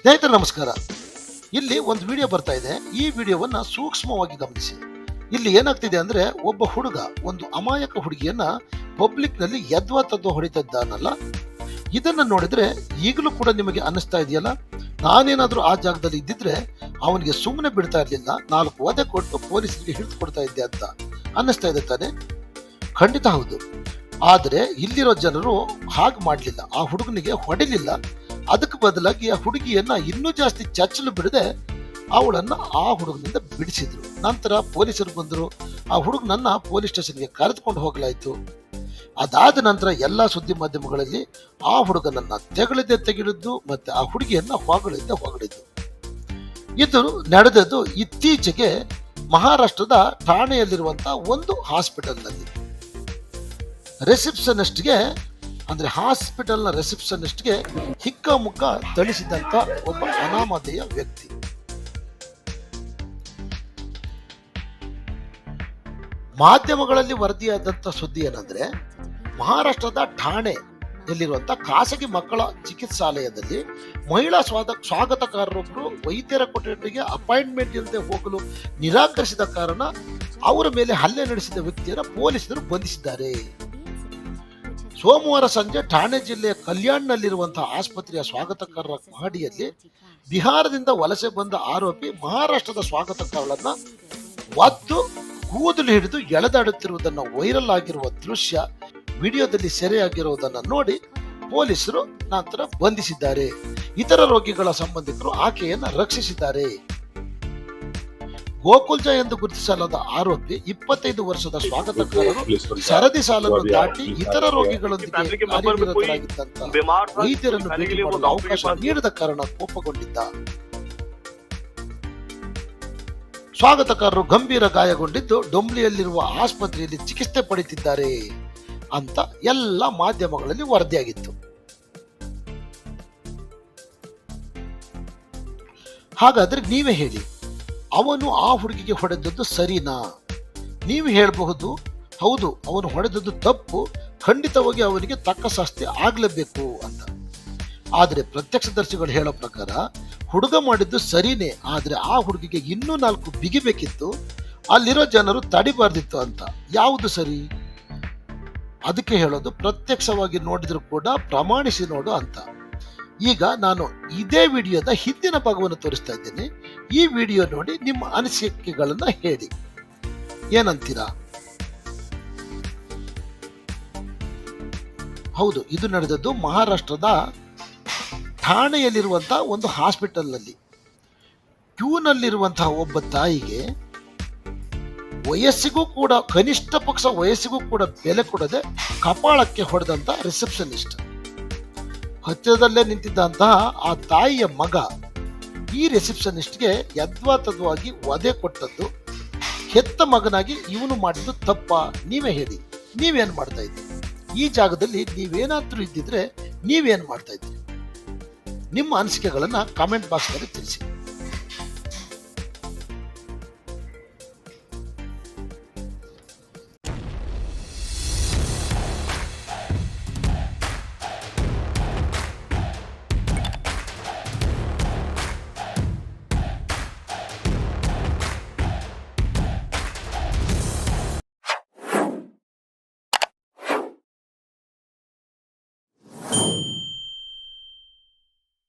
ಸ್ನೇಹಿತರೆ, ನಮಸ್ಕಾರ. ಇಲ್ಲಿ ಒಂದು ವಿಡಿಯೋ ಬರ್ತಾ ಇದೆ. ಈ ವಿಡಿಯೋವನ್ನ ಸೂಕ್ಷ್ಮವಾಗಿ ಗಮನಿಸಿ. ಇಲ್ಲಿ ಏನಾಗ್ತಿದೆ ಅಂದ್ರೆ, ಒಬ್ಬ ಹುಡುಗ ಒಂದು ಅಮಾಯಕ ಹುಡುಗಿಯನ್ನ ಪಬ್ಲಿಕ್ನಲ್ಲಿ ಯದ್ವಾ ತದ್ವಾ ಹೊಡಿತಿದ್ದಾನಲ್ಲ. ಇದನ್ನ ನೋಡಿದ್ರೆ ಈಗಲೂ ಕೂಡ ನಿಮಗೆ ಅನ್ನಿಸ್ತಾ ಇದೆಯಲ್ಲ? ನಾನೇನಾದ್ರೂ ಆ ಜಾಗದಲ್ಲಿ ಇದ್ದಿದ್ರೆ ಅವನಿಗೆ ಸುಮ್ಮನೆ ಬಿಡ್ತಾ ಇರ್ಲಿಲ್ಲ. ನಾಲ್ಕು ವಧೆ ಕೊಟ್ಟು ಪೊಲೀಸರಿಗೆ ಹಿಡಿದು ಕೊಡ್ತಾ ಇದ್ದೆ ಅಂತ ಅನ್ನಿಸ್ತಾ ಇದೆ ತಾನೆ? ಖಂಡಿತ ಹೌದು. ಆದರೆ ಇಲ್ಲಿರೋ ಜನರು ಹಾಗೆ ಮಾಡಲಿಲ್ಲ. ಆ ಹುಡುಗನಿಗೆ ಹೊಡಿಲಿಲ್ಲ. ಅದಕ್ಕೆ ಬದಲಾಗಿ ಆ ಹುಡುಗಿಯನ್ನ ಇನ್ನೂ ಜಾಸ್ತಿ ಚಚ್ಚಲು ಬಿಡದೆ ಅವಳನ್ನ ಆ ಹುಡುಗನಿಂದ ಬಿಡಿಸಿದ್ರು. ನಂತರ ಪೊಲೀಸರು ಬಂದರು. ಆ ಹುಡುಗನನ್ನ ಪೊಲೀಸ್ ಸ್ಟೇಷನ್ಗೆ ಕರೆದುಕೊಂಡು ಹೋಗಲಾಯಿತು. ಅದಾದ ನಂತರ ಎಲ್ಲಾ ಸುದ್ದಿ ಮಾಧ್ಯಮಗಳಲ್ಲಿ ಆ ಹುಡುಗನನ್ನ ತೆಗಳಿದ್ದೆ ತೆಗೆಳಿದ್ದು ಮತ್ತೆ ಆ ಹುಡುಗಿಯನ್ನ ಹೊಗಳಿದ್ದೆ ಹೊಗಳಿದ್ದು. ಇದು ನಡೆದದ್ದು ಇತ್ತೀಚೆಗೆ ಮಹಾರಾಷ್ಟ್ರದ ಠಾಣೆಯಲ್ಲಿರುವಂತಹ ಒಂದು ಹಾಸ್ಪಿಟಲ್ನಲ್ಲಿ. ರಿಸೆಪ್ಷನಿಸ್ಟ್ಗೆ ಅಂದ್ರೆ ಹಾಸ್ಪಿಟಲ್ನ ರಿಸೆಪ್ಷನಿಸ್ಟ್ಗೆ ಹಿಕ್ಕ ಮುಕ್ಕ ಥಳಿಸಿದಂತ ಒಬ್ಬ ಅನಾಮಧೇಯ ವ್ಯಕ್ತಿ. ಮಾಧ್ಯಮಗಳಲ್ಲಿ ವರದಿಯಾದಂತ ಸುದ್ದಿ ಏನಂದ್ರೆ, ಮಹಾರಾಷ್ಟ್ರದ ಠಾಣೆ ಯಲ್ಲಿರುವಂತ ಖಾಸಗಿ ಮಕ್ಕಳ ಚಿಕಿತ್ಸಾಲಯದಲ್ಲಿ ಮಹಿಳಾ ಸ್ವಾದ ಸ್ವಾಗತಕಾರರೊಬ್ಬರು ವೈದ್ಯರ ಕೊಠಡಿಗೆ ಅಪಾಯಿಂಟ್ಮೆಂಟ್ ಇಲ್ಲದೆ ಹೋಗಲು ನಿರಾಕರಿಸಿದ ಕಾರಣ, ಅವರ ಮೇಲೆ ಹಲ್ಲೆ ನಡೆಸಿದ ವ್ಯಕ್ತಿಯನ್ನು ಪೊಲೀಸರು ಬಂಧಿಸಿದ್ದಾರೆ. ಸೋಮವಾರ ಸಂಜೆ ಠಾಣೆ ಜಿಲ್ಲೆಯ ಕಲ್ಯಾಣ್ನಲ್ಲಿರುವಂತಹ ಆಸ್ಪತ್ರೆಯ ಸ್ವಾಗತಕಾರರ ಮಹಡಿಯಲ್ಲಿ ಬಿಹಾರದಿಂದ ವಲಸೆ ಬಂದ ಆರೋಪಿ ಮಹಾರಾಷ್ಟ್ರದ ಸ್ವಾಗತಕಾರರನ್ನ ಒತ್ತು ಕೂದಲು ಹಿಡಿದು ಎಳೆದಾಡುತ್ತಿರುವುದನ್ನು ವೈರಲ್ ಆಗಿರುವ ದೃಶ್ಯ ವಿಡಿಯೋದಲ್ಲಿ ಸೆರೆಯಾಗಿರುವುದನ್ನು ನೋಡಿ ಪೊಲೀಸರು ನಂತರ ಬಂಧಿಸಿದ್ದಾರೆ. ಇತರ ರೋಗಿಗಳ ಸಂಬಂಧಿಕರು ಆಕೆಯನ್ನು ರಕ್ಷಿಸಿದ್ದಾರೆ. ಗೋಕುಲ್ಜ ಎಂದು ಗುರುತಿಸಲಾದ ಆರೋಗ್ಯ ಇಪ್ಪತ್ತೈದು ವರ್ಷದ ಸ್ವಾಗತಕಾರರು ಸರದಿ ಸಾಲನ್ನು ದಾಟಿ ಇತರ ರೋಗಿಗಳೊಂದಿಗೆ ವೈದ್ಯರನ್ನು ಅವಕಾಶ ನೀಡದ ಕಾರಣ ಕೋಪಗೊಂಡಿದ್ದ. ಸ್ವಾಗತಕಾರರು ಗಂಭೀರ ಗಾಯಗೊಂಡಿದ್ದು ಡೊಂಬ್ಲಿಯಲ್ಲಿರುವ ಆಸ್ಪತ್ರೆಯಲ್ಲಿ ಚಿಕಿತ್ಸೆ ಪಡೆಯುತ್ತಿದ್ದಾರೆ ಅಂತ ಎಲ್ಲ ಮಾಧ್ಯಮಗಳಲ್ಲಿ ವರದಿಯಾಗಿತ್ತು. ಹಾಗಾದ್ರೆ ನೀವೇ ಹೇಳಿ ಅವನು ಆ ಹುಡುಗಿಗೆ ಹೊಡೆದದ್ದು ಸರಿನಾ? ನೀವು ಹೇಳಬಹುದು. ಹೌದು, ಅವನು ಹೊಡೆದದ್ದು ತಪ್ಪು. ಖಂಡಿತವಾಗಿ ಅವನಿಗೆ ತಕ್ಕ ಶಾಸ್ತಿ ಆಗಲೇಬೇಕು ಅಂತ. ಆದರೆ ಪ್ರತ್ಯಕ್ಷದರ್ಶಿಗಳು ಹೇಳೋ ಪ್ರಕಾರ ಹುಡುಗ ಮಾಡಿದ್ದು ಸರಿನೇ, ಆದರೆ ಆ ಹುಡುಗಿಗೆ ಇನ್ನೂ ನಾಲ್ಕು ಬಿಗಿಬೇಕಿತ್ತು ಅಲ್ಲಿರೋ ಜನರು ತಡಿಬಾರ್ದಿತ್ತು ಅಂತ. ಯಾವುದು ಸರಿ? ಅದಕ್ಕೆ ಹೇಳೋದು ಪ್ರತ್ಯಕ್ಷವಾಗಿ ನೋಡಿದ್ರು ಕೂಡ ಪ್ರಮಾಣಿಸಿ ನೋಡು ಅಂತ. ಈಗ ನಾನು ಇದೇ ವಿಡಿಯೋದ ಹಿಂದಿನ ಭಾಗವನ್ನು ತೋರಿಸ್ತಾ ಇದ್ದೇನೆ. ಈ ವಿಡಿಯೋ ನೋಡಿ ನಿಮ್ಮ ಅನಿಸಿಕೆಗಳನ್ನು ಹೇಳಿ. ಏನಂತೀರಾ? ಹೌದು, ಇದು ನಡೆದದ್ದು ಮಹಾರಾಷ್ಟ್ರದ ಠಾಣೆಯಲ್ಲಿರುವಂತಹ ಒಂದು ಹಾಸ್ಪಿಟಲ್ನಲ್ಲಿ. ಕ್ಯೂನಲ್ಲಿರುವಂತಹ ಒಬ್ಬ ತಾಯಿಗೆ ವಯಸ್ಸಿಗೂ ಕೂಡ, ಕನಿಷ್ಠ ಪಕ್ಷ ವಯಸ್ಸಿಗೂ ಕೂಡ ಬೆಲೆ ಕೊಡದೆ ಕಪಾಳಕ್ಕೆ ಹೊಡೆದಂತ ರಿಸೆಪ್ಷನಿಸ್ಟ್. ಹತ್ತಿರದಲ್ಲೇ ನಿಂತಿದ್ದಂತಹ ಆ ತಾಯಿಯ ಮಗ ಈ ರಿಸೆಪ್ಷನಿಸ್ಟ್ಗೆ ಯದ್ವಾತದ್ವಾಗಿ ವಧೆ ಕೊಟ್ಟದ್ದು, ಹೆತ್ತ ಮಗನಾಗಿ ಇವನು ಮಾಡಿದ್ದು ತಪ್ಪ, ನೀವೇ ಹೇಳಿ. ನೀವೇನು ಮಾಡ್ತಾ ಇದ್ರಿ? ಈ ಜಾಗದಲ್ಲಿ ನೀವೇನಾದ್ರೂ ಇದ್ದಿದ್ರೆ ನೀವೇನು ಮಾಡ್ತಾ ಇದ್ರಿ? ನಿಮ್ಮ ಅನಿಸಿಕೆಗಳನ್ನು ಕಾಮೆಂಟ್ ಬಾಕ್ಸ್ನಲ್ಲಿ ತಿಳಿಸಿ.